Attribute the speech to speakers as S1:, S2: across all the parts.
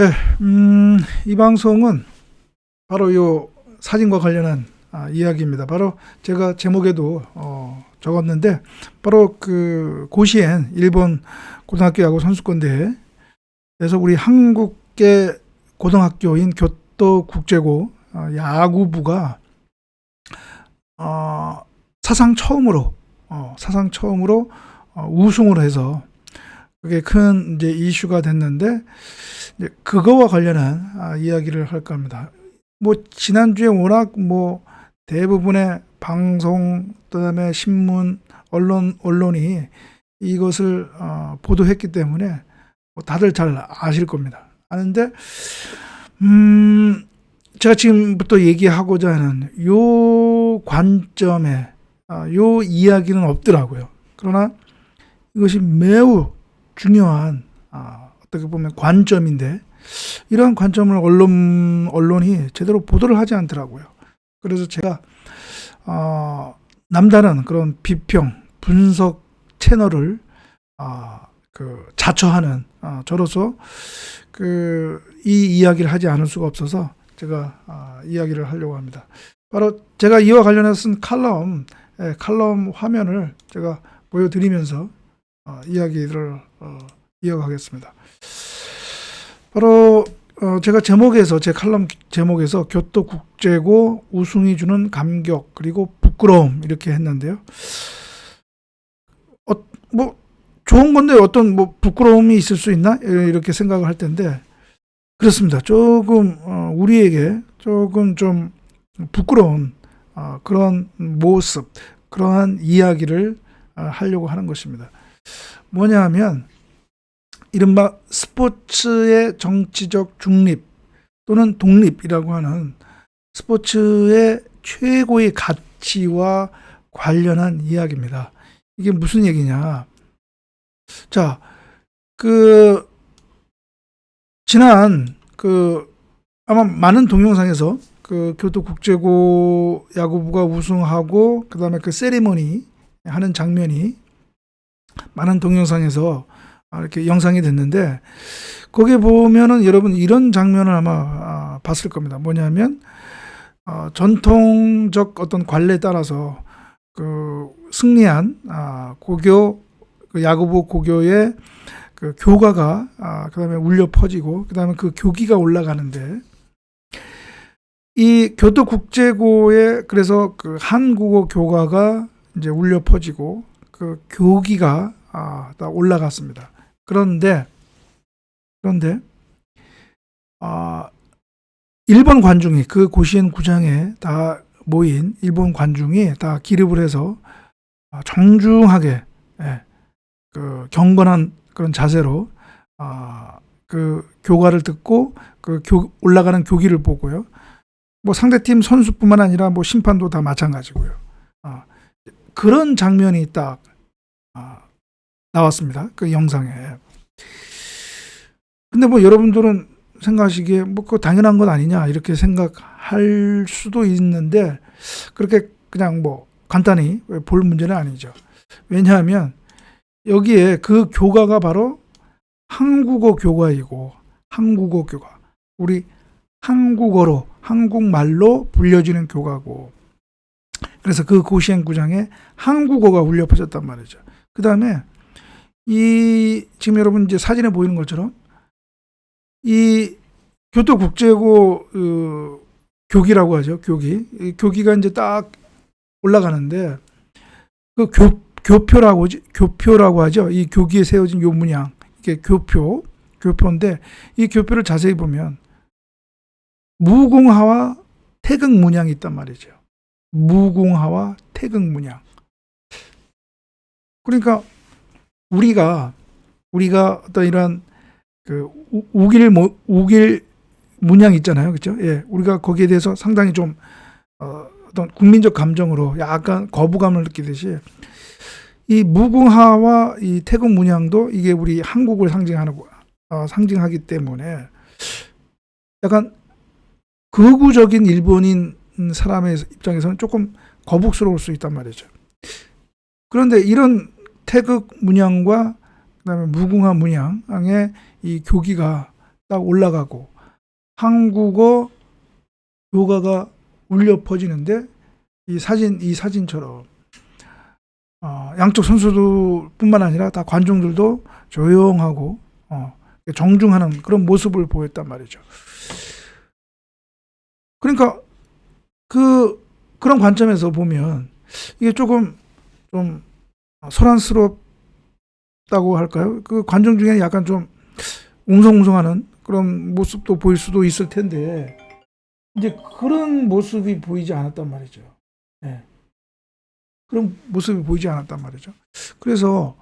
S1: 예, 음, 이 방송은 바로 요 사진과 관련한 아, 이야기입니다. 바로 제가 제목에도 어, 적었는데 바로 그 고시엔 일본 고등학교 야구 선수권 대회에서 우리 한국계 고등학교인 교토 국제고 어, 야구부가 어, 사상 처음으로 어, 사상 처음으로 어, 우승을 해서 그게 큰 이제 이슈가 됐는데 이제 그거와 관련한 아, 이야기를 할까 합니다. 뭐 지난주에 워낙 뭐 대부분의 방송 그다음에 신문 언론 언론이 이것을 어, 보도했기 때문에 뭐 다들 잘 아실 겁니다. 아는데 음 제가 지금부터 얘기하고자 하는 요 관점에 아, 요 이야기는 없더라고요. 그러나 이것이 매우 중요한 아, 어떻게 보면 관점인데 이런 관점을 언론 언론이 제대로 보도를 하지 않더라고요. 그래서 제가 어, 남다른 그런 비평 분석 채널을 아, 그 자처하는 아, 저로서 그 이 이야기를 하지 않을 수가 없어서 제가 아, 이야기를 하려고 합니다. 바로 제가 이와 관련해서 쓴 칼럼 예, 칼럼 화면을 제가 보여드리면서 어, 이야기를 어, 이어가겠습니다. 바로 어, 제가 제목에서 제 칼럼 제목에서 교토 국제고 우승이 주는 감격 그리고 부끄러움 이렇게 했는데요. 어, 뭐 좋은 건데 어떤 뭐 부끄러움이 있을 수 있나 이렇게 생각을 할 텐데 그렇습니다. 조금 어, 우리에게 조금 좀 부끄러운 어, 그런 모습 그러한 이야기를 어, 하려고 하는 것입니다. 뭐냐 하면 이른바 스포츠의 정치적 중립 또는 독립이라고 하는 스포츠의 최고의 가치와 관련한 이야기입니다. 이게 무슨 얘기냐? 자, 그 지난 그 아마 많은 동영상에서 그 교토국제고 야구부가 우승하고 그 다음에 그 세리머니 하는 장면이 많은 동영상에서 아, 이렇게 영상이 됐는데 거기에 보면은 여러분 이런 장면을 아마 아, 봤을 겁니다. 뭐냐면 어, 전통적 어떤 관례에 따라서 그 승리한 아, 고교 그 야구부 고교의 그 교가가 아, 그다음에 울려 퍼지고 그다음에 그 교기가 올라가는데 이 교토 국제고에 그래서 그 한국어 교가가 이제 울려 퍼지고 그 교기가 아, 다 올라갔습니다. 그런데 그런데 아 일본 관중이 그 고시엔 구장에 다 모인 일본 관중이 다 기립을 해서 아, 정중하게 예, 그 경건한 그런 자세로 아, 그 교가를 듣고 그 교, 올라가는 교기를 보고요. 뭐 상대팀 선수뿐만 아니라 뭐 심판도 다 마찬가지고요. 아, 그런 장면이 딱 아, 나왔습니다. 그 영상에. 근데 뭐 여러분들은 생각하시기에 뭐 그거 당연한 건 아니냐 이렇게 생각할 수도 있는데 그렇게 그냥 뭐 간단히 볼 문제는 아니죠. 왜냐하면 여기에 그 교가가 바로 한국어 교가이고 한국어 교가 우리 한국어로 한국말로 불려지는 교가고 그래서 그 고시행 구장에 한국어가 울려 퍼졌단 말이죠. 그 다음에 이 지금 여러분 이제 사진에 보이는 것처럼 이 교토 국제고 그 교기라고 하죠. 교기. 이 교기가 이제 딱 올라가는데 그 교, 교표라고 교표라고 하죠. 이 교기에 세워진 요 문양. 이게 교표, 교표인데 이 교표를 자세히 보면 무궁화와 태극 문양이 있단 말이죠. 무궁화와 태극 문양. 그러니까 우리가 우리가 어떤 이런 그 우- 우길 모- 우길 문양 있잖아요, 그렇죠? 예, 우리가 거기에 대해서 상당히 좀 어, 어떤 국민적 감정으로 약간 거부감을 느끼듯이 이 무궁화와 이 태극 문양도 이게 우리 한국을 상징하는 어, 상징하기 때문에 약간 극우적인 일본인 사람의 입장에서는 조금 거북스러울 수 있단 말이죠. 그런데 이런 태극 문양과 그다음에 무궁화 문양의 이 교기가 딱 올라가고 한국어 요가가 울려 퍼지는데 이 사진 이 사진처럼 어, 양쪽 선수들뿐만 아니라 다 관중들도 조용하고 어, 정중하는 그런 모습을 보였단 말이죠. 그러니까 그 그런 관점에서 보면 이게 조금 좀 소란스럽다고 할까요? 그 관중 중에 약간 좀 웅성웅성하는 그런 모습도 보일 수도 있을 텐데 이제 그런 모습이 보이지 않았단 말이죠. 예. 그런 모습이 보이지 않았단 말이죠. 그래서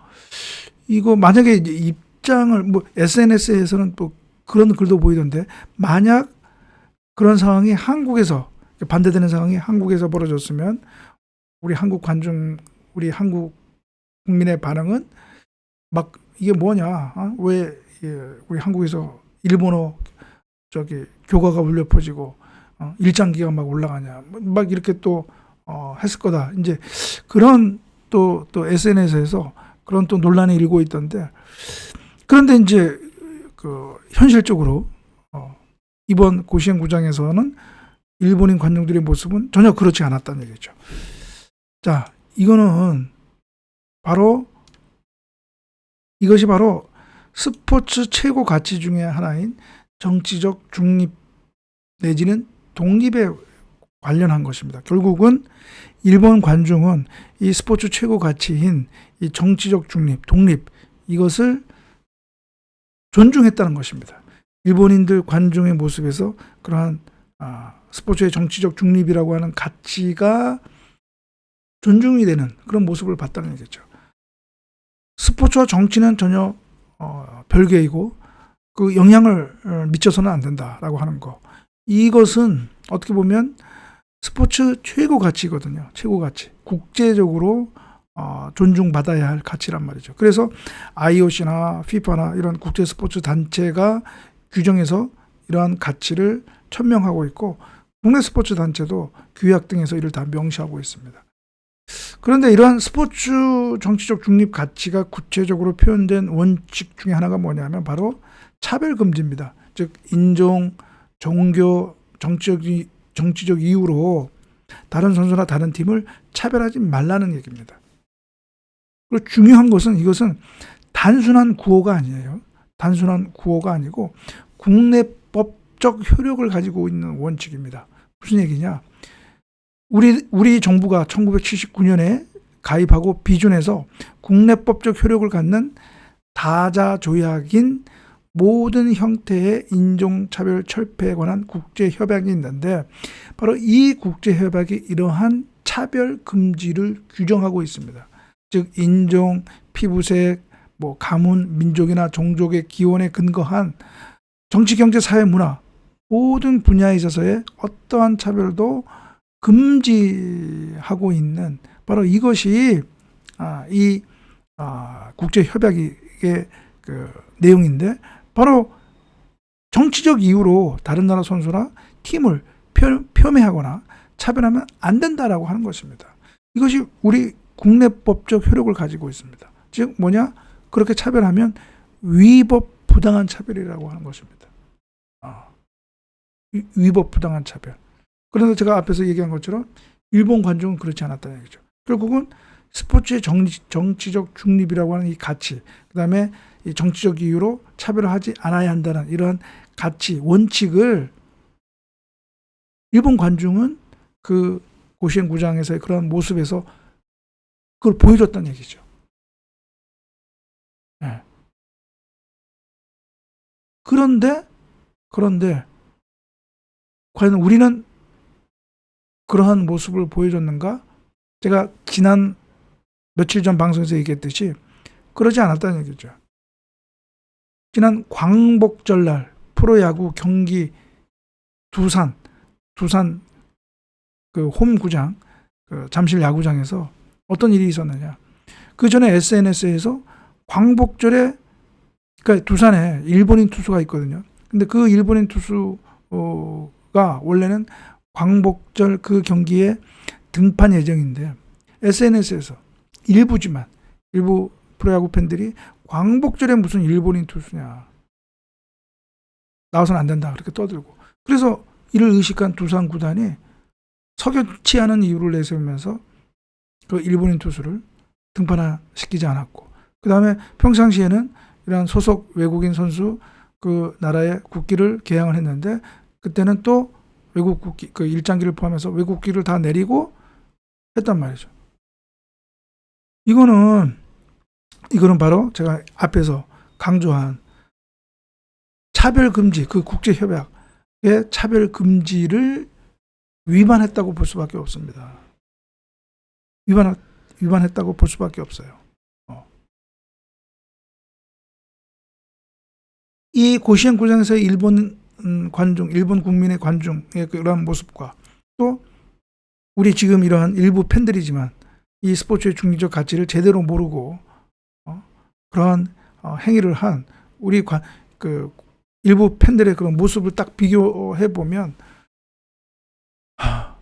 S1: 이거 만약에 입장을 뭐 SNS에서는 또 그런 글도 보이던데 만약 그런 상황이 한국에서 반대되는 상황이 한국에서 벌어졌으면 우리 한국 관중 우리 한국 국민의 반응은 막 이게 뭐냐 어? 왜 예, 우리 한국에서 일본어 저기 교과가 울려 퍼지고 어, 일장기가 막 올라가냐 막 이렇게 또 어, 했을 거다 이제 그런 또또 SNS에서 그런 또 논란이 일고 있던데 그런데 이제 그 현실적으로 어, 이번 고시행 구장에서는 일본인 관중들의 모습은 전혀 그렇지 않았다는 얘기죠. 자, 이거는 바로 이것이 바로 스포츠 최고 가치 중의 하나인 정치적 중립 내지는 독립에 관련한 것입니다. 결국은 일본 관중은 이 스포츠 최고 가치인 이 정치적 중립, 독립 이것을 존중했다는 것입니다. 일본인들 관중의 모습에서 그러한 아, 스포츠의 정치적 중립이라고 하는 가치가 존중이 되는 그런 모습을 봤다는 얘기죠. 스포츠와 정치는 전혀 어, 별개이고 그 영향을 어, 미쳐서는 안 된다라고 하는 거. 이것은 어떻게 보면 스포츠 최고 가치거든요. 최고 가치. 국제적으로 어, 존중받아야 할 가치란 말이죠. 그래서 IOC나 FIFA나 이런 국제 스포츠 단체가 규정해서 이러한 가치를 천명하고 있고 국내 스포츠 단체도 규약 등에서 이를 다 명시하고 있습니다. 그런데 이러한 스포츠 정치적 중립 가치가 구체적으로 표현된 원칙 중에 하나가 뭐냐면 바로 차별 금지입니다. 즉 인종, 종교, 정치적 정치적 이유로 다른 선수나 다른 팀을 차별하지 말라는 얘기입니다. 그리고 중요한 것은 이것은 단순한 구호가 아니에요. 단순한 구호가 아니고 국내 법적 효력을 가지고 있는 원칙입니다. 무슨 얘기냐? 우리 우리 정부가 1979년에 가입하고 비준해서 국내법적 효력을 갖는 다자 조약인 모든 형태의 인종차별 철폐에 관한 국제 협약이 있는데 바로 이 국제 협약이 이러한 차별 금지를 규정하고 있습니다. 즉 인종, 피부색, 뭐 가문, 민족이나 종족의 기원에 근거한 정치, 경제, 사회, 문화 모든 분야에 있어서의 어떠한 차별도 금지하고 있는 바로 이것이 아, 이 아, 국제 협약의 그 내용인데 바로 정치적 이유로 다른 나라 선수나 팀을 표, 매하거나 차별하면 안 된다라고 하는 것입니다. 이것이 우리 국내 법적 효력을 가지고 있습니다. 즉 뭐냐 그렇게 차별하면 위법 부당한 차별이라고 하는 것입니다. 아, 위법 부당한 차별. 그래서 제가 앞에서 얘기한 것처럼 일본 관중은 그렇지 않았다는 얘기죠. 결국은 스포츠의 정치, 정치적 중립이라고 하는 이 가치, 그 다음에 이 정치적 이유로 차별하지 않아야 한다는 이러한 가치, 원칙을 일본 관중은 그 고시엔 구장에서의 그런 모습에서 그걸 보여줬다는 얘기죠. 네. 그런데, 그런데, 과연 우리는 그러한 모습을 보여줬는가? 제가 지난 며칠 전 방송에서 얘기했듯이 그러지 않았다는 얘기죠. 지난 광복절날 프로야구 경기 두산 두산 그 홈구장 그 잠실 야구장에서 어떤 일이 있었느냐? 그 전에 SNS에서 광복절에 그러니까 두산에 일본인 투수가 있거든요. 근데 그 일본인 투수가 원래는 광복절 그 경기에 등판 예정인데 SNS에서 일부지만 일부 프로야구 팬들이 광복절에 무슨 일본인 투수냐. 나와서는 안 된다. 그렇게 떠들고. 그래서 이를 의식한 두산 구단이 석연치 않은 이유를 내세우면서 그 일본인 투수를 등판시키지 않았고 그 다음에 평상시에는 이런 소속 외국인 선수 그 나라의 국기를 개양을 했는데 그때는 또 외국 국기 그 일장기를 포함해서 외국 국기를 다 내리고 했단 말이죠. 이거는 이거는 바로 제가 앞에서 강조한 차별 금지 그 국제 협약의 차별 금지를 위반했다고 볼 수밖에 없습니다. 위반 위반했다고 볼 수밖에 없어요. 어. 이 고시엔 구장에서 일본 음, 관중, 일본 국민의 관중의 그런 모습과 또 우리 지금 이러한 일부 팬들이지만 이 스포츠의 중립적 가치를 제대로 모르고 어, 그러한 어, 행위를 한 우리 관, 그 일부 팬들의 그런 모습을 딱 비교해 보면 하,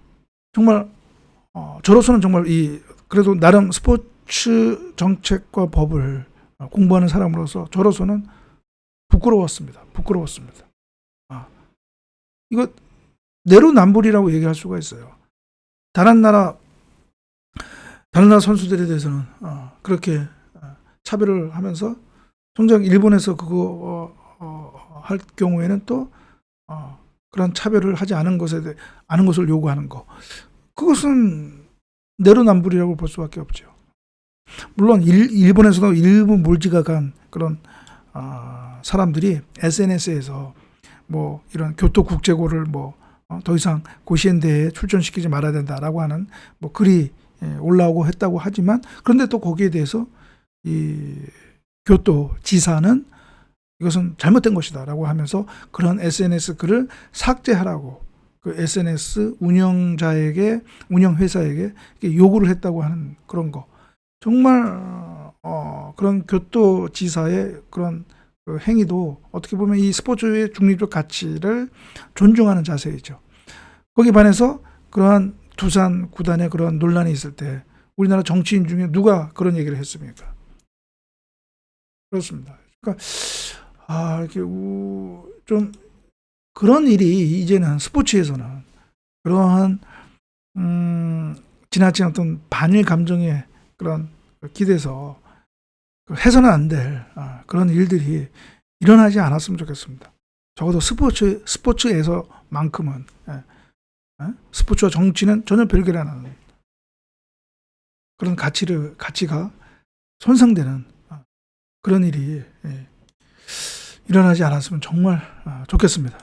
S1: 정말 어, 저로서는 정말 이 그래도 나름 스포츠 정책과 법을 공부하는 사람으로서 저로서는 부끄러웠습니다. 부끄러웠습니다. 아, 이거 내로남불이라고 얘기할 수가 있어요. 다른 나라 다른 나라 선수들에 대해서는 어, 그렇게 어, 차별을 하면서 정작 일본에서 그거 어, 어, 할 경우에는 또 어, 그런 차별을 하지 않은 것에 대해 않은 것을 요구하는 거 그것은 내로남불이라고 볼 수밖에 없죠. 물론 일, 일본에서도 일부 몰지각한 그런 아, 사람들이 SNS에서 뭐 이런 교토 국제고를 뭐 더 이상 고시엔대에 출전시키지 말아야 된다라고 하는 뭐 글이 예, 올라오고 했다고 하지만 그런데 또 거기에 대해서 이 교토 지사는 이것은 잘못된 것이다라고 하면서 그런 SNS 글을 삭제하라고 그 SNS 운영자에게 운영 회사에게 요구를 했다고 하는 그런 거. 정말 어, 그런 교토 지사의 그런 그 행위도 어떻게 보면 이 스포츠의 중립적 가치를 존중하는 자세이죠. 거기 반해서 그러한 두산 구단의 그런 논란이 있을 때 우리나라 정치인 중에 누가 그런 얘기를 했습니까? 그렇습니다. 그러니까 아 이렇게 우, 좀 그런 일이 이제는 스포츠에서는 그러한 음, 지나친 어떤 반일 감정에 그런 기대서 해서는 안 될 그런 일들이 일어나지 않았으면 좋겠습니다. 적어도 스포츠 스포츠에서만큼은 예, 예? 스포츠와 정치는 전혀 별개라는 그런 가치를 가치가 손상되는 어, 그런 일이 예, 일어나지 않았으면 정말 어, 좋겠습니다.